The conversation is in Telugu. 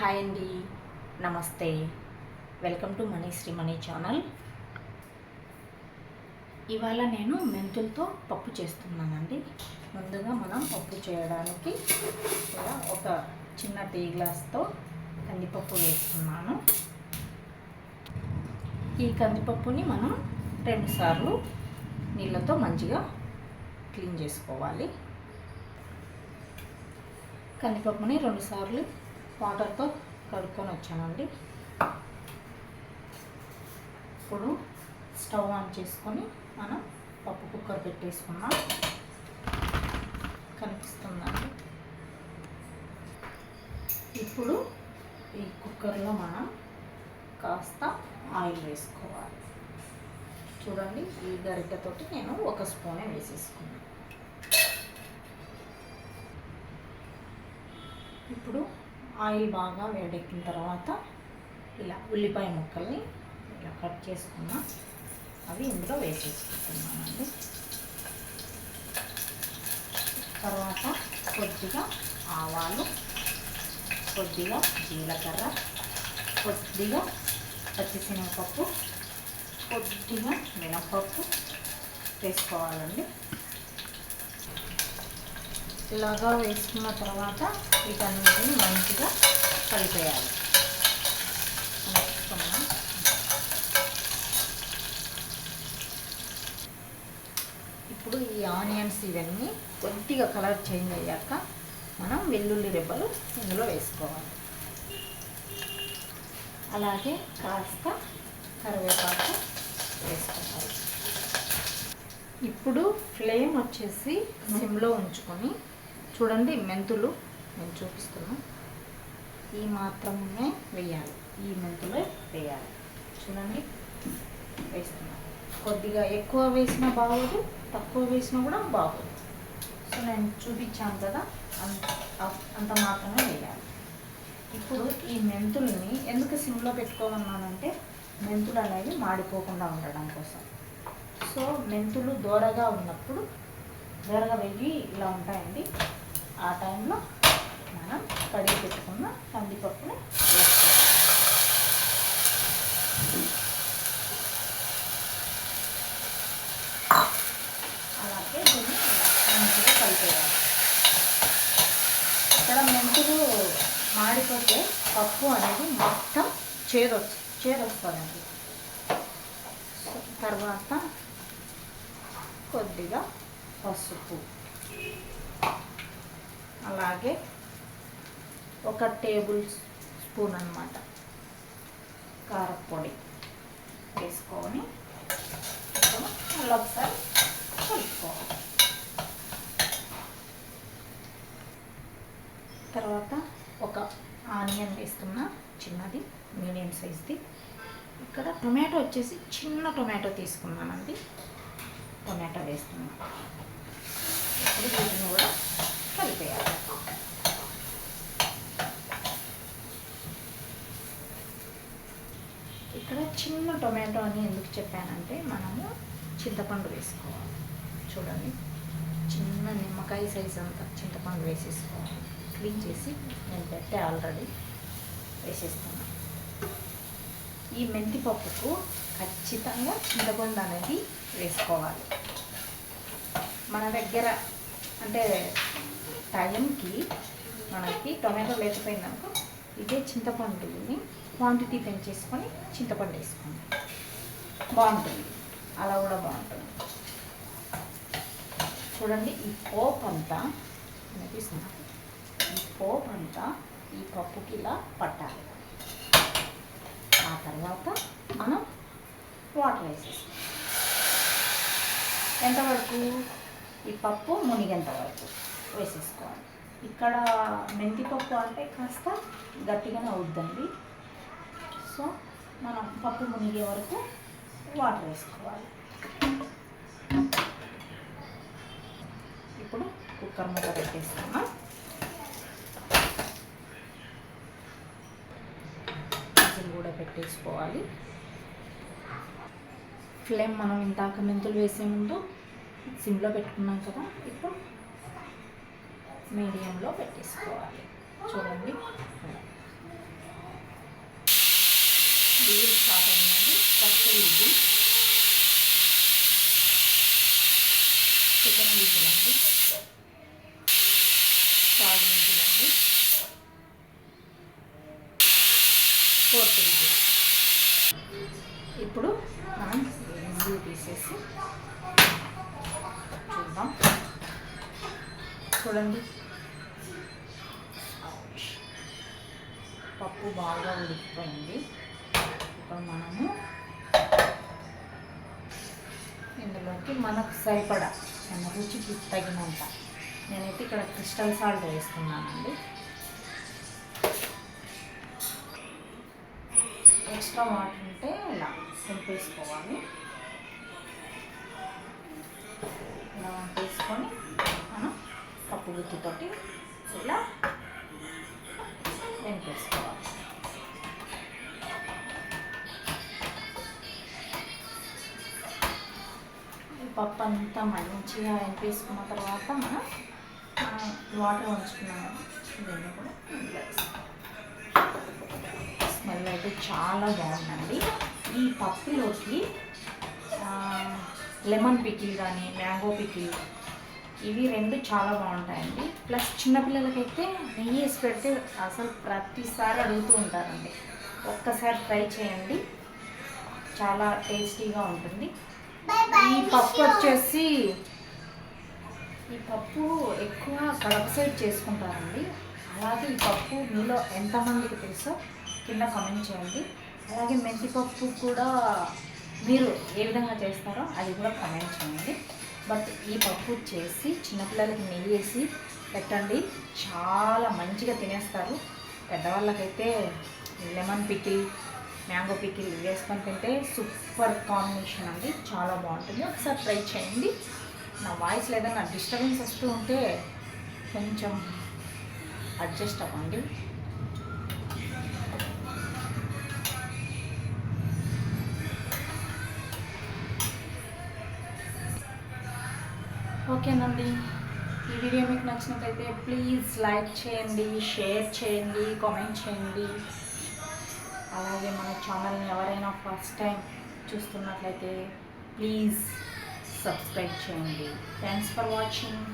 హాయ్ అండి. నమస్తే. Welcome to Mani Sri Mani channel. ఇవాళ నేను మెంతులతో పప్పు చేస్తున్నానండి. ముందుగా మనం పప్పు చేయడానికి ఇలా ఒక చిన్న టీ గ్లాస్తో కందిపప్పు వేస్తున్నాను. ఈ కందిపప్పుని మనం రెండుసార్లు నీళ్ళతో మంచిగా క్లీన్ చేసుకోవాలి. కందిపప్పుని రెండుసార్లు వాటర్తో కడుక్కొని వచ్చానండి. ఇప్పుడు స్టవ్ ఆన్ చేసుకొని మనం పప్పు కుక్కర్ పెట్టేసుకున్నాం కనిపిస్తుందండి. ఇప్పుడు ఈ కుక్కర్లో మనం కాస్త ఆయిల్ వేసుకోవాలి. చూడండి ఈ గరిటెతోటి నేను ఒక స్పూనే వేసేసుకున్నాను. ఇప్పుడు ఆయిల్ బాగా వేడెక్కిన తర్వాత ఇలా ఉల్లిపాయ ముక్కల్ని ఇలా కట్ చేసుకున్నా అవి ఇందులో వేసేసుకుంటున్నానండి. తర్వాత కొద్దిగా ఆవాలు కొద్దిగా జీలకర్ర కొద్దిగా పచ్చిశనగపప్పు కొద్దిగా మినపప్పు వేసుకోవాలండి. ఇలాగా వేసుకున్న తర్వాత వీటన్నిటిని మంచిగా కలిపేయాలి. ఇప్పుడు ఈ ఆనియన్స్ ఇవన్నీ కొద్దిగా కలర్ చేంజ్ అయ్యాక మనం వెల్లుల్లి రెబ్బలు ఇందులో వేసుకోవాలి. అలాగే కాస్త కరివేపాకు వేసుకోవాలి. ఇప్పుడు ఫ్లేమ్ వచ్చేసి సిమ్లో ఉంచుకొని చూడండి మెంతులు నేను చూపిస్తున్నా. ఈ మాత్రమే వేయాలి. ఈ మెంతులే వేయాలి. చూడండి వేస్తున్నాను కొద్దిగా ఎక్కువ వేసినా బాగోదు తక్కువ వేసినా కూడా బాగోదు. సో నేను చూపించాను కదా అంత అంత మాత్రమే వేయాలి. ఇప్పుడు ఈ మెంతుల్ని ఎందుకు సిమ్లో పెట్టుకోమన్నానంటే మెంతులు అనేవి మాడిపోకుండా ఉండడం కోసం. సో మెంతులు దూరగా ఉన్నప్పుడు దూరగా వెయ్యి ఇలా ఉంటాయండి. ఆ టైంలో మనం కడిగి పెట్టుకున్న కందిపప్పుని వేసుకోవాలి అలాగే దీన్ని మంచిగా కలిపేయాలి. ఇక్కడ మెంతులు మాడిపోతే పప్పు అనేది మొత్తం చేరొచ్చు చేదు తర్వాత కొద్దిగా పసుపు. అలాగే ఒక టేబుల్ స్పూన్ అన్నమాట కారపొడి వేసుకొని మళ్ళీ ఒకసారి కలుపుకోవాలి. తర్వాత ఒక ఆనియన్ వేస్తున్నా చిన్నది మీడియం సైజ్ది. ఇక్కడ టొమాటో వచ్చేసి చిన్న టొమాటో తీసుకున్నానండి. టొమాటో వేస్తున్నాను ఇప్పుడు వీటిని కూడా కలిపేయాలి ఇక్కడ చిన్న టొమాటో అని ఎందుకు చెప్పానంటే మనము చింతపండు వేసుకోవాలి. చూడండి. చిన్న నిమ్మకాయ సైజ్ అంతా చింతపండు వేసేసుకోవాలి. క్లీన్ చేసి నేను పెట్టే ఆల్రెడీ వేసేస్తున్నాను ఈ మెంతి పప్పుకు ఖచ్చితంగా చింతపండు అనేది వేసుకోవాలి. మన దగ్గర అంటే టైంకి మనకి టొమాటో లేకపోయినాక ఇదే చింతపండుని క్వాంటిటీ పెంచేసుకొని చింతపండు వేసుకోండి బాగుంటుంది. అలా కూడా బాగుంటుంది. చూడండి ఈ పోపు అంతా అనిపిస్తుంది ఈ పోపు అంతా ఈ పప్పుకి ఇలా పట్టాలి. ఆ తర్వాత మనం వాటర్ వేసేస్తాం. ఎంతవరకు? ఈ పప్పు మునిగేంత వరకు. వేసేసుకోవాలి. ఇక్కడ మెంతిపప్పు అంటే కాస్త గట్టిగానే అవుద్దండి. సో మనం పప్పు మునిగే వరకు వాటర్ వేసుకోవాలి. ఇప్పుడు కుక్కర్ మూత పెట్టేసుకున్నాం విజిల్ కూడా పెట్టేసుకోవాలి. ఫ్లేమ్ మనం ఇంతాక మెంతులు వేసే ముందు సిమ్లో పెట్టుకున్నాం కదా ఇప్పుడు మీడియంలో పెట్టేసుకోవాలి. చూడండి. బియ్యం స్టార్ట్ అయిందండి ఫస్ట్ ఇది. సెకండ్ విజిల్ అండి థర్డ్ విజిల్ అండి ఫోర్త్ విజిల్ ఇప్పుడు మనం విజిల్ తీసేసి చూద్దాం. చూడండి. పప్పు బాగా ఉడికిపోయింది. ఇప్పుడు మనము ఇందులోకి మనకు సరిపడా మన రుచికి తగినంత. నేనైతే ఇక్కడ క్రిస్టల్ సాల్ట్ వేస్తున్నానండి. ఎక్స్ట్రా వాటర్ ఉంటే ఇలా వేసుకోవాలి. ఇలా వేసుకొని మనం పప్పు గుత్తితోటి ఇలా వెంపేసుకోవాలి ఈ పప్పు అంతా మంచిగా వెంపేసుకున్న తర్వాత మనం వాటర్ ఉంచుకున్నాం దీన్ని కూడా? స్మెల్ అయితే చాలా బాగుందండి. ఈ పప్పులోకి లెమన్ పికిల్ కానీ మ్యాంగో పికిల్ ఇవి రెండు చాలా బాగుంటాయండి. ప్లస్ చిన్నపిల్లలకైతే నెయ్యి వేసి పెడితే అసలు ప్రతిసారి అడుగుతూ ఉంటారండి. ఒక్కసారి ట్రై చేయండి. చాలా టేస్టీగా ఉంటుంది. ఈ పప్పు వచ్చేసి ఈ పప్పు ఎక్కువ కడప సైడ్ చేసుకుంటారండి. అలాగే ఈ పప్పు మీలో ఎంతమందికి తెలుసో కింద కామెంట్ చేయండి. అలాగే మెంతి పప్పు కూడా మీరు ఏ విధంగా చేస్తారో అది కూడా కామెంట్ చేయండి. బట్ ఈ పప్పు చేసి చిన్నపిల్లలకి నెయ్యి వేసి పెట్టండి. చాలా మంచిగా తినేస్తారు. పెద్దవాళ్ళకైతే లెమన్ పికిల్ మ్యాంగో పికిల్ వేసుకొని తింటే సూపర్ కాంబినేషన్ అండి. చాలా బాగుంటుంది. ఒకసారి ట్రై చేయండి. నా వాయిస్ ఏదైనా డిస్టర్బెన్స్ వస్తూ ఉంటే కొంచెం అడ్జస్ట్ అవ్వండి. ఓకేనండి. ఈ వీడియో మీకు నచ్చినట్లయితే ప్లీజ్ లైక్ చేయండి షేర్ చేయండి కామెంట్ చేయండి. అలాగే మన ఛానల్ని ఎవరైనా ఫస్ట్ టైం చూస్తున్నట్లయితే ప్లీజ్ సబ్స్క్రైబ్ చేయండి. Thanks for watching.